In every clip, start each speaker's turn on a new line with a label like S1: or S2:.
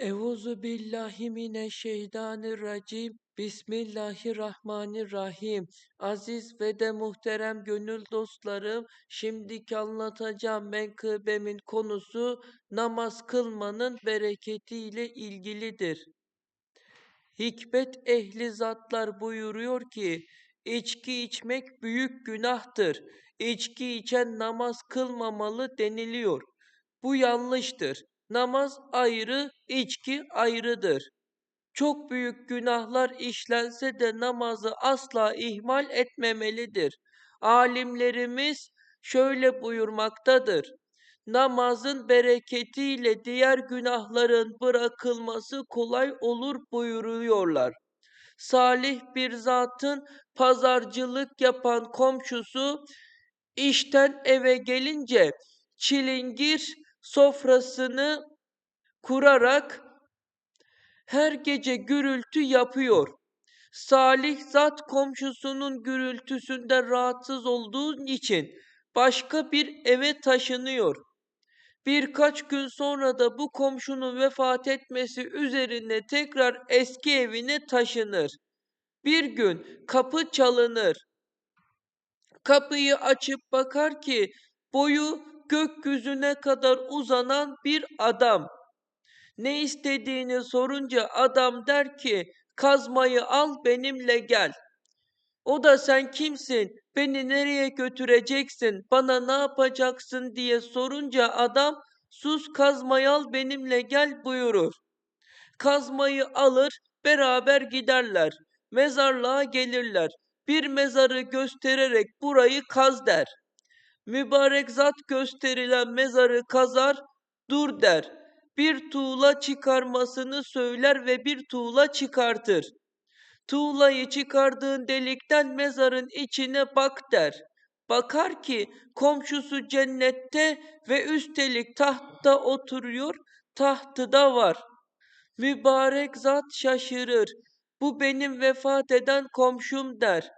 S1: Euzu billahi mineşşeytanirracim. Bismillahirrahmanirrahim. Aziz ve de muhterem gönül dostlarım, şimdiki anlatacağım menkıbemin konusu namaz kılmanın bereketiyle ilgilidir. Hikmet ehli zatlar buyuruyor ki, içki içmek büyük günahtır. İçki içen namaz kılmamalı deniliyor. Bu yanlıştır. Namaz ayrı, içki ayrıdır. Çok büyük günahlar işlense de namazı asla ihmal etmemelidir. Alimlerimiz şöyle buyurmaktadır. Namazın bereketiyle diğer günahların bırakılması kolay olur buyuruyorlar. Salih bir zatın pazarcılık yapan komşusu işten eve gelince çilingir sofrasını kurarak her gece gürültü yapıyor. Salih zat komşusunun gürültüsünden rahatsız olduğu için başka bir eve taşınıyor. Birkaç gün sonra da bu komşunun vefat etmesi üzerine tekrar eski evine taşınır. Bir gün kapı çalınır. Kapıyı açıp bakar ki boyu gökyüzüne kadar uzanan bir adam. Ne istediğini sorunca adam der ki kazmayı al benimle gel. O da sen kimsin, beni nereye götüreceksin, bana ne yapacaksın diye sorunca adam sus kazmayı al benimle gel buyurur. Kazmayı alır beraber giderler. Mezarlığa gelirler. Bir mezarı göstererek burayı kaz der. Mübarek zat gösterilen mezarı kazar, dur der. Bir tuğla çıkarmasını söyler ve bir tuğla çıkartır. Tuğlayı çıkardığın delikten mezarın içine bak der. Bakar ki komşusu cennette ve üstelik tahtta oturuyor, tahtı da var. Mübarek zat şaşırır. Bu benim vefat eden komşum der.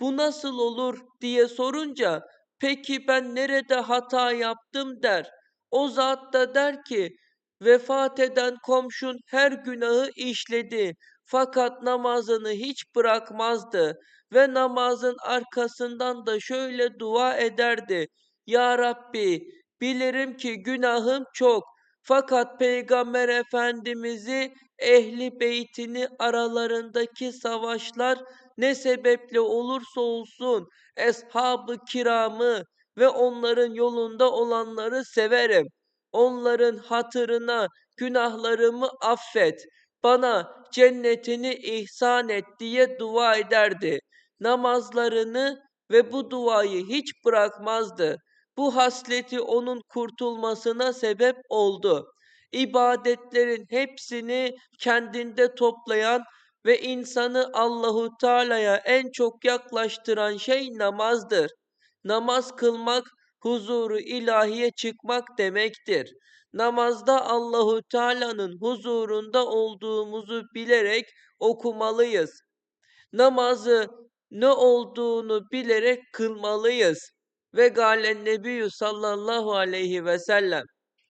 S1: Bu nasıl olur diye sorunca peki ben nerede hata yaptım der. O zat da der ki vefat eden komşun her günahı işledi fakat namazını hiç bırakmazdı ve namazın arkasından da şöyle dua ederdi. Ya Rabbi bilirim ki günahım çok fakat Peygamber Efendimiz'i ehli beytini aralarındaki savaşlar ne sebeple olursa olsun eshab-ı kiramı ve onların yolunda olanları severim. Onların hatırına günahlarımı affet. Bana cennetini ihsan et diye dua ederdi. Namazlarını ve bu duayı hiç bırakmazdı. Bu hasleti onun kurtulmasına sebep oldu. İbadetlerin hepsini kendinde toplayan ve insanı Allahu Teala'ya en çok yaklaştıran şey namazdır. Namaz kılmak huzuru ilahiye çıkmak demektir. Namazda Allahu Teala'nın huzurunda olduğumuzu bilerek okumalıyız. Namazı ne olduğunu bilerek kılmalıyız. Ve galen nebiyyü sallallahu aleyhi ve sellem